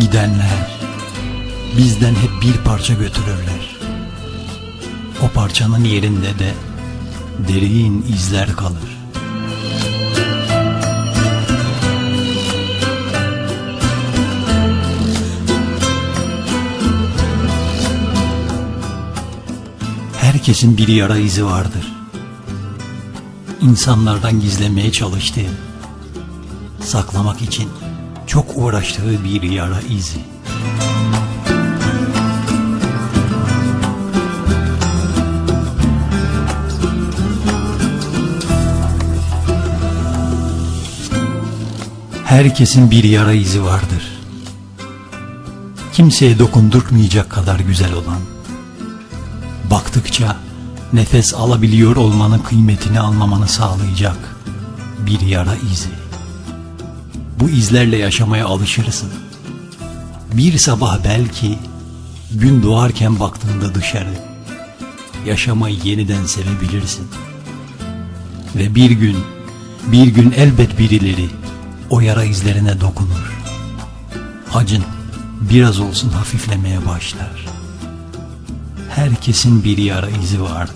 gidenler bizden hep bir parça götürürler. O parçanın yerinde de derin izler kalır. Herkesin bir yara izi vardır. İnsanlardan gizlemeye çalıştığı, saklamak için çok uğraştığı bir yara izi. Herkesin bir yara izi vardır. Kimseye dokundurtmayacak kadar güzel olan. Baktıkça nefes alabiliyor olmanın kıymetini anlamanı sağlayacak bir yara izi. Bu izlerle yaşamaya alışırsın. Bir sabah belki gün doğarken baktığında dışarı yaşamayı yeniden sevebilirsin. Ve bir gün bir gün elbet birileri o yara izlerine dokunur. Acın biraz olsun hafiflemeye başlar. Herkesin bir yara izi vardır.